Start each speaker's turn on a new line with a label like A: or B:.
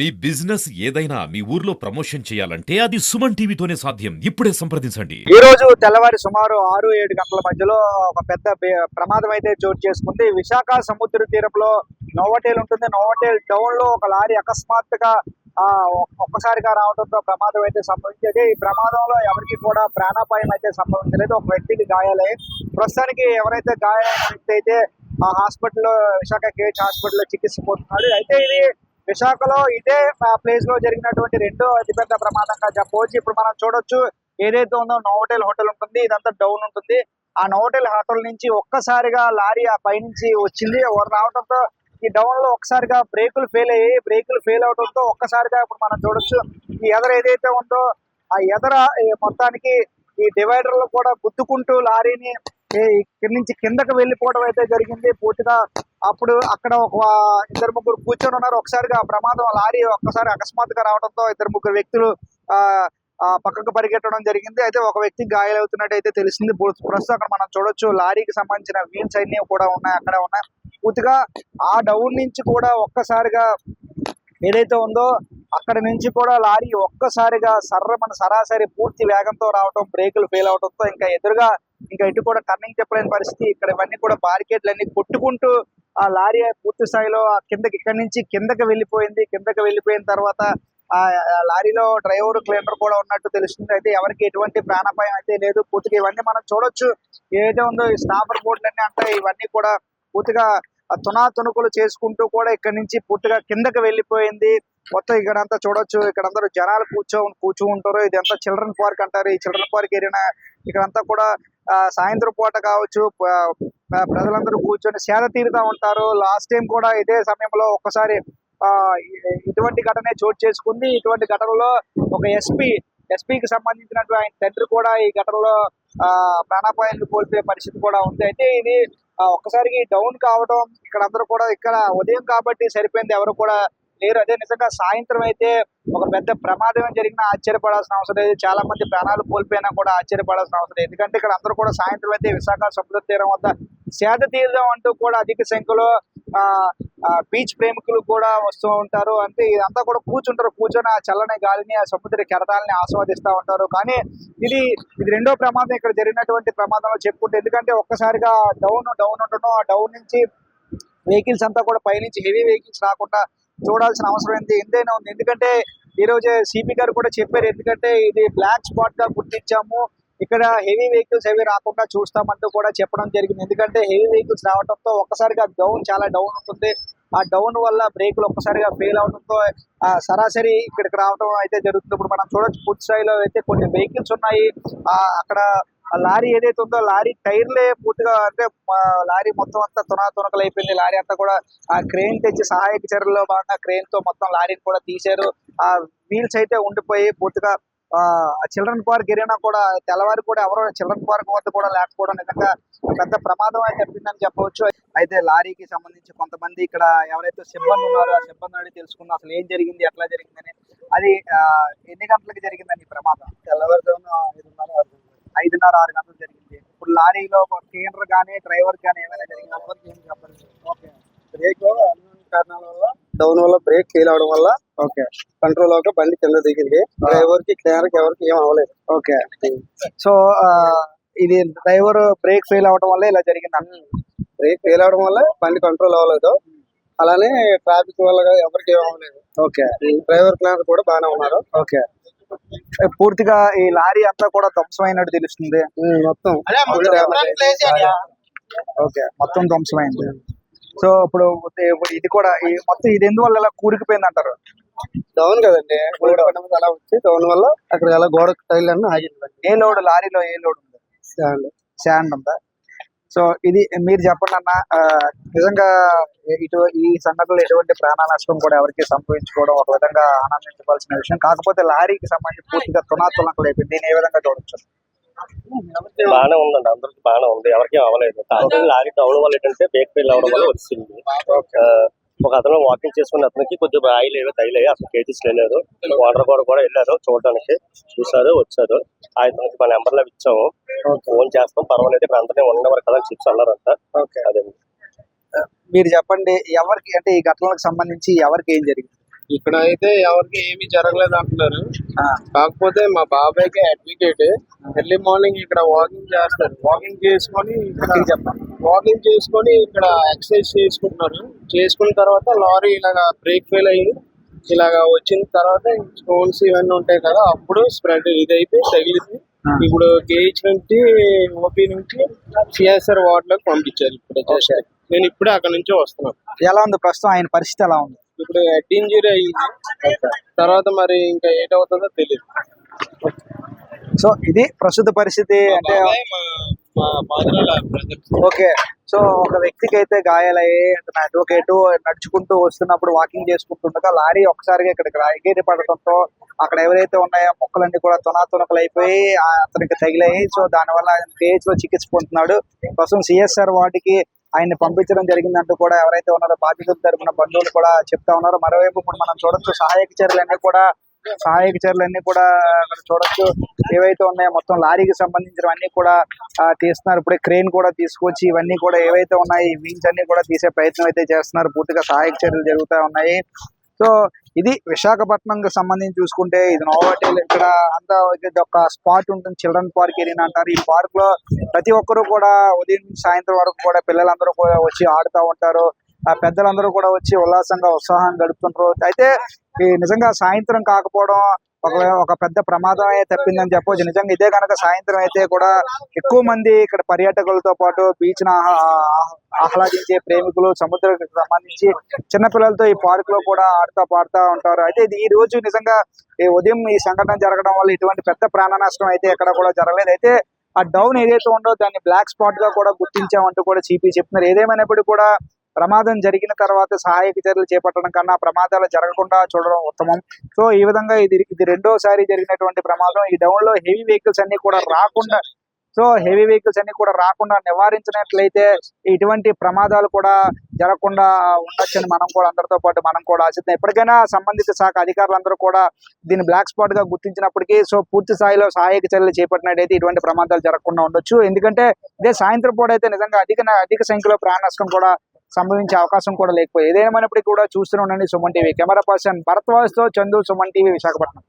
A: మీ business ఏదైనా మీ ఊర్లో promotion చేయాలంటే అది సుమన్ టీవీతోనే సాధ్యం. ఇప్పుడే సంప్రదించండి.
B: ఈ రోజు తెల్లవారి సుమారు ఆరు ఏడు గంటల మధ్యలో ఒక పెద్ద ప్రమాదం అయితే చోటు చేసుకుంది. విశాఖ సముద్ర తీరంలో నోవటేల్ ఉంటుంది. నోవటేల్ టౌన్లో ఒక లారీ అకస్మాత్తుగా ఒ- ఒక్కసారిగా రావడంతో ప్రమాదం అయితే సంభవించేది. ఈ ప్రమాదంలో ఎవరికి కూడా ప్రాణాపాయం అయితే సంభవించలేదు. ఒక వ్యక్తికి గాయాలై ప్రస్తుతానికి ఎవరైతే గాయాలైన వ్యక్తి అయితే ఆ హాస్పిటల్లో విశాఖ కేహెచ్ హాస్పిటల్లో చికిత్స పొందుతున్నారు. అయితే ఇది విశాఖలో ఇదే ప్లేస్లో జరిగినటువంటి రెండో అతిపెద్ద ప్రమాదంగా చెప్పవచ్చు ఇప్పుడు మనం చూడొచ్చు ఏదైతే ఉందో నోవోటెల్ హోటల్ ఉంటుంది ఇదంతా డౌన్ ఉంటుంది. ఆ నోవోటెల్ హోటల్ నుంచి ఒక్కసారిగా లారీ ఆ పైనుంచి వచ్చింది. రావడంతో ఈ డౌన్లో ఒక్కసారిగా బ్రేకులు ఫెయిల్ అయ్యి బ్రేకులు ఫెయిల్ అవడంతో ఒక్కసారిగా ఇప్పుడు మనం చూడొచ్చు ఈ ఎదర ఏదైతే ఉందో ఆ ఎదర మొత్తానికి ఈ డివైడర్లో కూడా గుద్దుకుంటూ లారీని నుంచి కిందకి వెళ్ళిపోవడం అయితే జరిగింది. పూర్తిగా అప్పుడు అక్కడ ఒక ఇద్దరు ముగ్గురు కూర్చొని ఉన్నారు. ఒకసారిగా ప్రమాదం లారీ ఒక్కసారి అకస్మాత్తుగా రావడంతో ఇద్దరు ముగ్గురు వ్యక్తులు ఆ పక్కకు పరిగెట్టడం జరిగింది. అయితే ఒక వ్యక్తి గాయాలవుతున్నట్టు అయితే తెలిసింది ప్రస్తుతం అక్కడ మనం చూడొచ్చు. లారీకి సంబంధించిన వీల్స్ అన్ని కూడా ఉన్నాయి. అక్కడ ఉన్నాయి. పూర్తిగా ఆ డౌన్ నుంచి కూడా ఒక్కసారిగా ఏదైతే ఉందో అక్కడ నుంచి కూడా లారీ ఒక్కసారిగా సర్రమన సరాసరి పూర్తి వేగంతో రావడం బ్రేకులు ఫెయిల్ అవడంతో ఇంకా ఎదురుగా ఇంకా ఇటు కూడా టర్నింగ్ చెప్పలేని పరిస్థితి. ఇక్కడ ఇవన్నీ కూడా బారికేడ్లు అన్ని కొట్టుకుంటూ ఆ లారీ పూర్తి స్థాయిలో ఆ కిందకి ఇక్కడి నుంచి కిందకి వెళ్ళిపోయింది. కిందకి వెళ్ళిపోయిన తర్వాత ఆ లారీలో డ్రైవర్ క్లీనర్ కూడా ఉన్నట్టు తెలుస్తుంది. అయితే ఎవరికి ఎటువంటి ప్రాణాపాయం అయితే లేదు. పూర్తిగా ఇవన్నీ మనం చూడొచ్చు. ఏదైతే ఉందో ఈ స్నాపర్ బోర్డులన్నీ అన్ని అంటే ఇవన్నీ కూడా పూర్తిగా ఆ తునా చేసుకుంటూ కూడా ఇక్కడ నుంచి పూర్తిగా కిందకి వెళ్ళిపోయింది. మొత్తం ఇక్కడ అంతా చూడొచ్చు. ఇక్కడ అందరూ జనాలు కూర్చో కూర్చో ఉంటారు ఇదంతా చిల్డ్రన్ పార్క్ అంటారు. ఈ చిల్డ్రన్ పార్క్ ఏరియా ఇక్కడంతా కూడా సాయంత్రం పూట కావచ్చు ప్రజలందరూ కూర్చొని సేద తీరుతా ఉంటారు. లాస్ట్ టైం కూడా ఇదే సమయంలో ఒక్కసారి ఆ ఇటువంటి ఘటనే చోటు చేసుకుంది. ఇటువంటి ఘటనలో ఒక ఎస్పీ ఎస్పీకి సంబంధించినటువంటి ఆయన తండ్రి కూడా ఈ ఘటనలో ఆ ప్రాణాపాయాన్ని కోల్పోయే పరిస్థితి కూడా ఉంది. అయితే ఇది ఒక్కసారికి డౌన్ కావడం ఇక్కడ అందరూ కూడా ఇక్కడ ఉదయం కాబట్టి సరిపోయింది. ఎవరు కూడా లేరు. అదే నిజంగా సాయంత్రం అయితే ఒక పెద్ద ప్రమాదం జరిగినా ఆశ్చర్యపడాల్సిన అవసరం లేదు. చాలా మంది ప్రాణాలు కోల్పోయినా కూడా ఆశ్చర్యపడాల్సిన అవసరం లేదు. ఎందుకంటే ఇక్కడ అందరూ కూడా సాయంత్రం అయితే విశాఖ సముద్ర తీరం వద్ద సేద తీర్థం అంటూ కూడా అధిక సంఖ్యలో ఆ బీచ్ ప్రేమికులు కూడా వస్తూ ఉంటారు. అంటే ఇదంతా కూడా కూర్చుంటారు. కూర్చొని ఆ చల్లని గాలిని ఆ సముద్ర కెరటాలని ఆస్వాదిస్తూ ఉంటారు. కానీ ఇది ఇది రెండో ప్రమాదం ఇక్కడ జరిగినటువంటి ప్రమాదంలో చెప్పుకుంటే ఎందుకంటే ఒక్కసారిగా డౌన్ డౌన్ ఉండడం ఆ డౌన్ నుంచి వెహికల్స్ అంతా కూడా పైనుంచి హెవీ వెహికల్స్ రాకుండా చూడాల్సిన అవసరం ఏంటి ఎంతైనా ఉంది? ఎందుకంటే ఈ రోజు సిపి గారు కూడా చెప్పారు ఎందుకంటే ఇది బ్లాక్ స్పాట్గా గుర్తించాము. ఇక్కడ హెవీ వెహికల్స్ ఏవి రాకుండా చూస్తామంటూ కూడా చెప్పడం జరిగింది. ఎందుకంటే హెవీ వెహికల్స్ రావడంతో ఒక్కసారిగా డౌన్ చాలా డౌన్ ఉంటుంది. ఆ డౌన్ వల్ల బ్రేకులు ఒక్కసారిగా ఫెయిల్ అవడంతో ఆ సరాసరి ఇక్కడికి రావడం అయితే జరుగుతుంది. ఇప్పుడు మనం చూడొచ్చు పూర్తి స్థాయిలో అయితే కొన్ని వెహికల్స్ ఉన్నాయి. ఆ అక్కడ ఆ లారీ ఏదైతే ఉందో లారీ టైర్లే పూర్తిగా అంటే లారీ మొత్తం అంతా తునా తునకలు అయిపోయింది లారీ అంతా కూడా ఆ క్రెయిన్ తెచ్చి సహాయక చర్యల్లో భాగంగా క్రెయిన్తో మొత్తం లారీని కూడా తీశారు. ఆ వీల్స్ అయితే ఉండిపోయి పూర్తిగా ఆ చిల్డ్రన్ పార్క్ ఏరియానా కూడా తెల్లవారు కూడా ఎవరో చిల్డ్రన్ పార్క్ వద్ద కూడా లేకపోవడం నిజంగా పెద్ద ప్రమాదం అయితే చెప్పిందని చెప్పవచ్చు. అయితే లారీకి సంబంధించి కొంతమంది ఇక్కడ ఎవరైతే సిబ్బంది ఉన్నారో ఆ సిబ్బంది అడిగి తెలుసుకుందాం. అసలు ఏం జరిగింది ఎట్లా జరిగిందని. అది ఎన్ని గంటలకు జరిగిందండి ప్రమాదం? తెల్లవారుజామున ఐదున్నర ఐదున్నర ఆరు గంటలు జరిగింది. ఇప్పుడు లారీలో క్లీనర్ కానీ డ్రైవర్ కానీ ఏమైనా జరిగింది? ఎవరికి ఏం చెప్పలేదు ఓకే.
C: బ్రేక్ అన్ని కారణాల వల్ల డౌన్ వల్ల బ్రేక్ ఫెయిల్ అవడం వల్ల
B: ఓకే.
C: కంట్రోల్ అవ్వక బండి కింద దిగింది. డ్రైవర్కి క్లియర్కి ఎవరికి ఏం అవ్వలేదు.
B: ఓకే. సో ఇది డ్రైవర్ బ్రేక్ ఫెయిల్ అవడం వల్ల ఇలా జరిగింది?
C: బ్రేక్ ఫెయిల్ అవడం వల్ల బండి కంట్రోల్ అవ్వలేదు. అలానే ట్రాఫిక్ వల్ల ఎవరికి ఏం అవ్వలేదు.
B: ఓకే.
C: డ్రైవర్ క్లియర్ కూడా బాగానే ఉన్నారు.
B: ఓకే. పూర్తిగా ఈ లారీ అంతా కూడా ధ్వంసమైనట్టు తెలుస్తుంది.
C: మొత్తం.
B: ఓకే మొత్తం ధ్వంసమైంది. సో ఇప్పుడు ఇది కూడా ఈ మొత్తం ఇది ఎందువల్ల ఇలా కూరుకుపోయింది అంటారు?
C: డౌన్ కదండి. అలా వచ్చి డౌన్ వల్ల అక్కడ అలా గోడ టైల్ అన్ని ఆగింది.
B: ఏ లోడ్? లారీలో ఏ లోడ్ ఉంది?
C: Sand.
B: శాండ్ ఉందా? సో ఇది మీరు చెప్పండి అన్న ఆ, నిజంగా ఇటు ఈ సంఘటనలో ఎటువంటి ప్రాణ నష్టం కూడా ఎవరికి సంభవించుకోవడం ఒక విధంగా ఆనందించవలసిన విషయం. కాకపోతే లారీకి సంబంధించి పూర్తిగా తునాతులకు అయిపోయింది దీన్ని ఏ విధంగా చూడొచ్చు?
D: బాగానే ఉందండి అందరికి బాగానే ఉంది. ఎవరికి అవ్వలేదు లారీ డౌన్ వల్ల ఏంటంటే బ్రేక్ ఫెయిల్ అవడం వల్ల వచ్చింది. ఒక అతను వాకింగ్ చేసుకున్న అతనికి కొద్దిగా ఆయిల్ ఏదో తగిలాయి అసలు కేజీస్ వెళ్ళారు వాటర్ కూడా కూడా వెళ్ళారు చూడడానికి. చూసారు వచ్చారు. ఆయనకి మా నెంబర్లో ఇచ్చాము. ఫోన్ చేస్తాం. పర్వాలేదు ఇక్కడ అందరినీ ఉండేవారు కదా చెప్పి అన్నారంట. అదే.
B: మీరు చెప్పండి ఎవరికి అంటే ఈ ఘటనలకు సంబంధించి ఎవరికి ఏం జరిగింది?
E: ఇక్కడ అయితే ఎవరికి ఏమీ జరగలేదు అంటున్నారు. కాకపోతే మా బాబాయ్కి అడ్వకేట్ ఎర్లీ మార్నింగ్ ఇక్కడ వాకింగ్ చేస్తారు. వాకింగ్ చేసుకొని వాకింగ్ చేసుకొని ఇక్కడ ఎక్సర్సైజ్ చేసుకుంటున్నారు. చేసుకున్న తర్వాత లారీ ఇలాగా బ్రేక్ ఫెయిల్ అయ్యి ఇలాగా వచ్చిన తర్వాత స్టోన్స్ ఇవన్నీ ఉంటాయి కదా అప్పుడు స్ప్రెడ్ ఇదైతే తగిలింది. ఇప్పుడు కేహెచ్ నుంచి ఓపీ నుంచి సిఎస్ఆర్ వార్డ్లోకి పంపించారు ఇప్పుడు. నేను ఇప్పుడే అక్కడ నుంచి వస్తున్నాను.
B: ఎలా ఉంది? ప్రస్తుతం ఆయన పరిస్థితి ఎలా ఉంది?
E: ఇప్పుడు హెడ్ ఇంజరీ అయ్యింది తర్వాత మరి ఇంకా ఏటవుతుందో తెలియదు
B: సో ఇది ప్రస్తుత పరిస్థితి అంటే ఓకే. సో ఒక వ్యక్తికి అయితే గాయాలయ్యి అతను అడ్వకేట్ నడుచుకుంటూ వస్తున్నప్పుడు వాకింగ్ చేసుకుంటుండగా లారీ ఒకసారిగా ఇక్కడికి ఎగిరి పడటంతో అక్కడ ఎవరైతే ఉన్నాయో మొక్కలన్నీ కూడా తునాతునకలు అయిపోయి అతనికి తగిలాయి. సో దానివల్ల ఆయన లో చికిత్స పొందుతున్నాడు. ప్రస్తుతం సిఎస్ఆర్ వార్డుకి ఆయన్ని పంపించడం జరిగిందంటూ కూడా ఎవరైతే ఉన్నారో బాధితుల తరపున బంధువులు కూడా చెప్తా ఉన్నారు మరోవైపు ఇప్పుడు మనం చూడొచ్చు సహాయక చర్యలన్నీ కూడా సహాయక చర్యలన్నీ కూడా అక్కడ చూడొచ్చు. ఏవైతే ఉన్నాయో మొత్తం లారీకి సంబంధించినవన్నీ కూడా తీస్తున్నారు. ఇప్పుడే క్రేన్ కూడా తీసుకొచ్చి ఇవన్నీ కూడా ఏవైతే ఉన్నాయి వీల్స్ అన్ని కూడా తీసే ప్రయత్నం అయితే చేస్తున్నారు. పూర్తిగా సహాయక చర్యలు జరుగుతూ ఉన్నాయి. సో ఇది విశాఖపట్నంకి సంబంధించి చూసుకుంటే ఇది నోవాటేల్ ఇక్కడ అంతా ఇది ఒక స్పాట్ ఉంటుంది. చిల్డ్రన్ పార్క్ ఏరియా అంటారు. ఈ పార్క్లో ప్రతి ఒక్కరు కూడా ఉదయం సాయంత్రం వరకు కూడా పిల్లలందరూ కూడా వచ్చి ఆడుతూ ఉంటారు. ఆ పెద్దలందరూ కూడా వచ్చి ఉల్లాసంగా ఉత్సాహం గడుపుతుంటారు. అయితే ఈ నిజంగా సాయంత్రం కాకపోవడం ఒక ఒక పెద్ద ప్రమాదం అయితే తప్పిందని చెప్పొచ్చు. నిజంగా ఇదే కనుక సాయంత్రం అయితే కూడా ఎక్కువ మంది ఇక్కడ పర్యాటకులతో పాటు బీచ్ ఆహ్లాదించే ప్రేమికులు సముద్రానికి సంబంధించి చిన్నపిల్లలతో ఈ పార్క్లో కూడా ఆడుతూ పాడుతూ ఉంటారు. అయితే ఇది ఈ రోజు నిజంగా ఈ ఉదయం ఈ సంఘటన జరగడం వల్ల ఇటువంటి పెద్ద ప్రాణ నష్టం అయితే ఎక్కడ కూడా జరగలేదు. అయితే ఆ డౌన్ ఏదైతే ఉందో దాన్ని బ్లాక్ స్పాట్గా కూడా గుర్తించామంటూ కూడా సిపి చెప్తున్నారు ఏదేమైనప్పటికీ కూడా ప్రమాదం జరిగిన తర్వాత సహాయక చర్యలు చేపట్టడం కన్నా ప్రమాదాలు జరగకుండా చూడడం ఉత్తమం. సో ఈ విధంగా ఇది ఇది రెండోసారి జరిగినటువంటి ప్రమాదం. ఈ డౌన్లో హెవీ వెహికల్స్ అన్ని కూడా రాకుండా సో హెవీ వెహికల్స్ అన్ని కూడా రాకుండా నివారించినట్లయితే ఇటువంటి ప్రమాదాలు కూడా జరగకుండా ఉండొచ్చని మనం కూడా అందరితో పాటు మనం కూడా ఆశిద్దాం. ఎప్పటికైనా సంబంధిత శాఖ అధికారులందరూ కూడా దీన్ని బ్లాక్ స్పాట్గా గుర్తించినప్పటికీ సో పూర్తి స్థాయిలో సహాయక చర్యలు చేపట్టినట్టయితే ఇటువంటి ప్రమాదాలు జరగకుండా ఉండొచ్చు. ఎందుకంటే ఇదే సాయంత్రం పూట అయితే నిజంగా అధిక అధిక సంఖ్యలో ప్రాణ నష్టం కూడా సంభవించే అవకాశం కూడా లేకపోయింది. ఏదేమైనప్పటికీ కూడా చూస్తూనే ఉండండి సుమన్ టీవీ. కెమెరా పర్సన్ భరత్వాజ్తో చందు సుమన్ టీవీ విశాఖపట్నం.